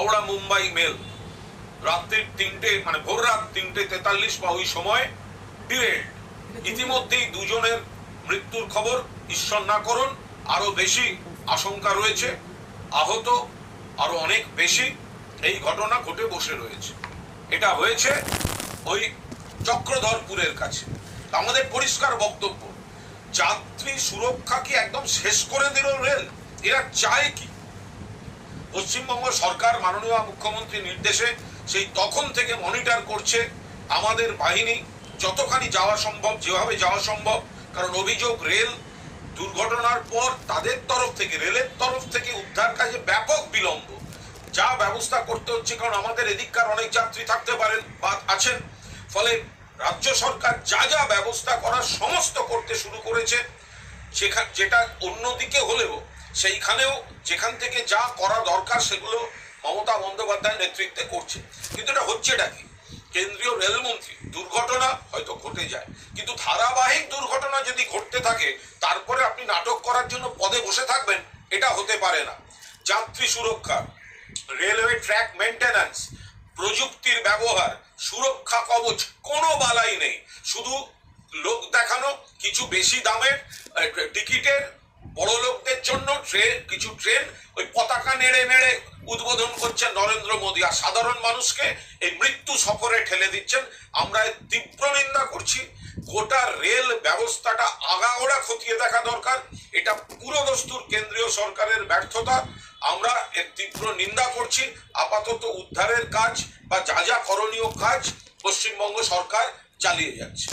Howrah Mumbai mail রাত্রির তিনটে মানে ভোর রাত তিনটে তেতাল্লিশ বা ওই সময় ডিরেক্ট ইতিমধ্যেই দুজনের মৃত্যুর খবর ঈশ্বর না করুন, আরও বেশি আশঙ্কা রয়েছে। আহত আরও অনেক বেশি এই ঘটনা ঘটে বসে রয়েছে। এটা হয়েছে ওই চক্রধরপুরের কাছে। আমাদের পরিষ্কার বক্তব্য, যাত্রী সুরক্ষা কি একদম শেষ করে দিল রেল এরা চায় কি? পশ্চিমবঙ্গ সরকার মাননীয় মুখ্যমন্ত্রী নির্দেশে সেই তখন থেকে মনিটর করছে আমাদের বাহিনী। যতখানি যাওয়া সম্ভব, যেভাবে যাওয়া সম্ভব, কারণ অভিযোগ রেল দুর্ঘটনার পর তাদের তরফ থেকে, রেলের তরফ থেকে উদ্ধার কাজে ব্যাপক বিলম্ব। যা ব্যবস্থা করতে হচ্ছে, কারণ আমাদের এদিককার অনেক যাত্রী থাকতে পারেন বা আছেন। ফলে রাজ্য সরকার যা যা ব্যবস্থা করার সমস্ত করতে শুরু করেছে সেখান যেটা অন্যদিকে সেইখানেও যেখান থেকে যা করা দরকার সেগুলো মমতা বন্দ্যোপাধ্যায় নেতৃত্বে করছে। কিন্তু এটা হচ্ছেটা কি? কেন্দ্রীয় রেলমন্ত্রী, দুর্ঘটনা হয়তো ঘটে যায়। কিন্তু ধারাবাহিক দুর্ঘটনা যদি ঘটতে থাকে, তারপরে আপনি নাটক করার জন্য পদে বসে থাকবেন, এটা হতে পারে না। যাত্রী সুরক্ষা, রেলওয়ে ট্র্যাক মেনটেন্যান্স প্রযুক্তির ব্যবহার, সুরক্ষা কবচ, কোনো বালাই নেই। শুধু লোক দেখানো, কিছু বেশি দামের টিকিটের বড় লোকদের জন্য ট্রেন কিছু ট্রেন ওই পতাকা নেড়ে নেড়ে উদ্বোধন করছেন নরেন্দ্র মোদী। আর সাধারণ মানুষকে এই মৃত্যু সফরে ঠেলে দিচ্ছেন। আমরা তীব্র নিন্দা করছি। গোটা রেল ব্যবস্থাটা আগাগোড়া খতিয়ে দেখা দরকার। এটা পুরো দস্তুর কেন্দ্রীয় সরকারের ব্যর্থতা। আমরা এর তীব্র নিন্দা করছি। আপাতত উদ্ধারের কাজ বা যা যা করণীয় কাজ পশ্চিমবঙ্গ সরকার চালিয়ে যাচ্ছে।